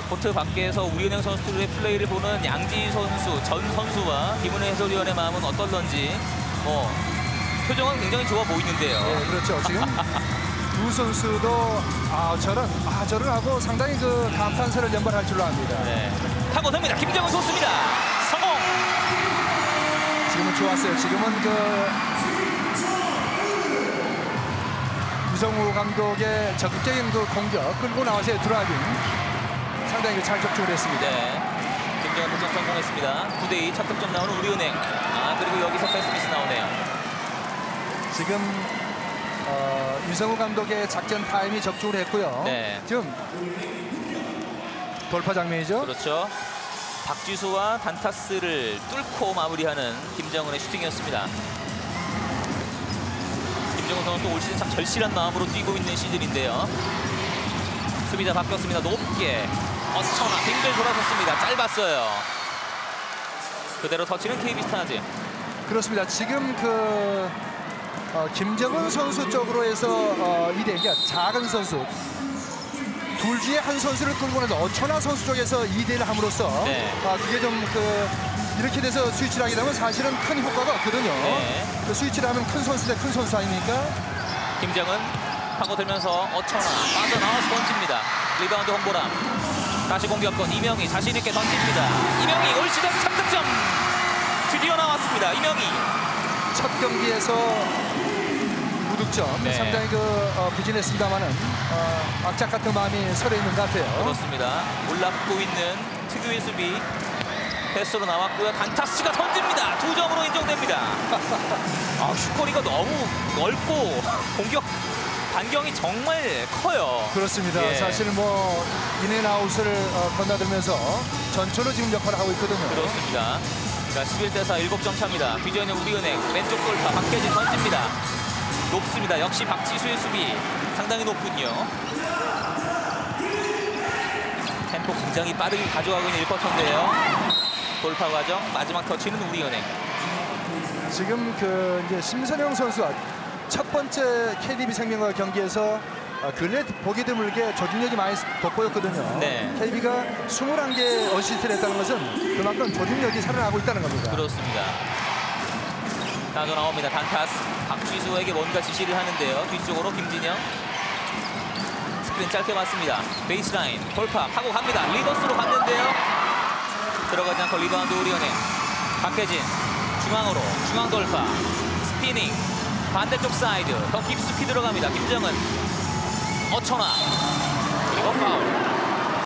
네, 코트 밖에서 우리은행 선수들의 플레이를 보는 양지 선수, 전 선수와 김은혜 해설위원의 마음은 어떨런지 뭐 표정은 굉장히 좋아 보이는데요. 네, 그렇죠. 지금 두 선수도 아 저런 아 저런 하고 상당히 그 감탄사를 연발할 줄로 압니다. 네. 타고 듭니다. 김정은 좋습니다. 성공. 지금은 좋았어요. 지금은 그 유성우 감독의 적극적인 그 공격 끌고 나와서의 드라이빙 상당히 그잘 적중을 했습니다. 네. 김정은 득점 성공했습니다. 9대2 첫 득점 나오는 우리은행. 아 그리고 여기서 패스미스 나오네요. 지금 어, 유성우 감독의 작전 타임이 적중을 했고요. 네. 지금 돌파 장면이죠. 그렇죠. 박지수와 단타스를 뚫고 마무리하는 김정은의 슈팅이었습니다. 김정은 선수 올 시즌 참 절실한 마음으로 뛰고 있는 시즌인데요. 수비자 바뀌었습니다. 높게 어처나 빙글 돌아섰습니다. 짧았어요. 그대로 터치는 KB 스타즈. 그렇습니다. 지금 그 어, 김정은 선수 쪽으로 해서 어, 이대 그러니까 작은 선수 둘 중에 한 선수를 끌고 나서 어천하 선수 쪽에서 2대1을 함으로써 네. 아, 그게 좀 그 이렇게 돼서 스위치를 하게 되면 사실은 큰 효과가 없거든요. 네. 그 스위치를 하면 큰 선수 대 큰 선수 아닙니까? 김정은 파고들면서 어처나 빠져나와서 던집니다. 리바운드 홍보람. 다시 공격권 이명희 자신 있게 던집니다. 이명희 올 시즌 첫 득점 드디어 나왔습니다. 이명희. 첫 경기에서 무득점 네. 상당히 그 어, 부진했습니다만은 어, 악착 같은 마음이 서려 있는 것 같아요. 그렇습니다. 올라붙고 있는 특유의 수비 패스로 나왔고요. 단타스가 던집니다. 두 점으로 인정됩니다. 아, 슈거리가 너무 넓고 공격 반경이 정말 커요. 그렇습니다. 예. 사실은 뭐 인앤아웃을 어, 건너들면서 전초로 지금 역할을 하고 있거든요. 그렇습니다. 자, 11대 4 7점 차입니다. 비전의 우리은행 왼쪽 골파 박혜진 던집니다. 높습니다. 역시 박지수의 수비 상당히 높군요. 템포 굉장히 빠르게 가져가고 있는 1쿼터인데요. 돌파 과정 마지막 터치는 우리은행. 지금 그 이제 심선영 선수와 첫 번째 KDB 생명과 경기에서 어, 근래 보기 드물게 조직력이 많이 돋보였거든요. 네. KDB가 21개 어시스트를 했다는 것은 그만큼 조직력이 살아나고 있다는 겁니다. 그렇습니다. 따져 나옵니다. 단타스 박지수에게 뭔가 지시를 하는데요. 뒤쪽으로 김진영 스크린 짧게 맞습니다. 베이스라인 돌파 하고 갑니다. 리버스로 갔는데요. 들어가지 않고 리바운드 오리온에 박혜진 중앙으로 중앙 돌파 스피닝 반대쪽 사이드. 더 깊숙이 들어갑니다. 김정은. 어천아. 그리고 파울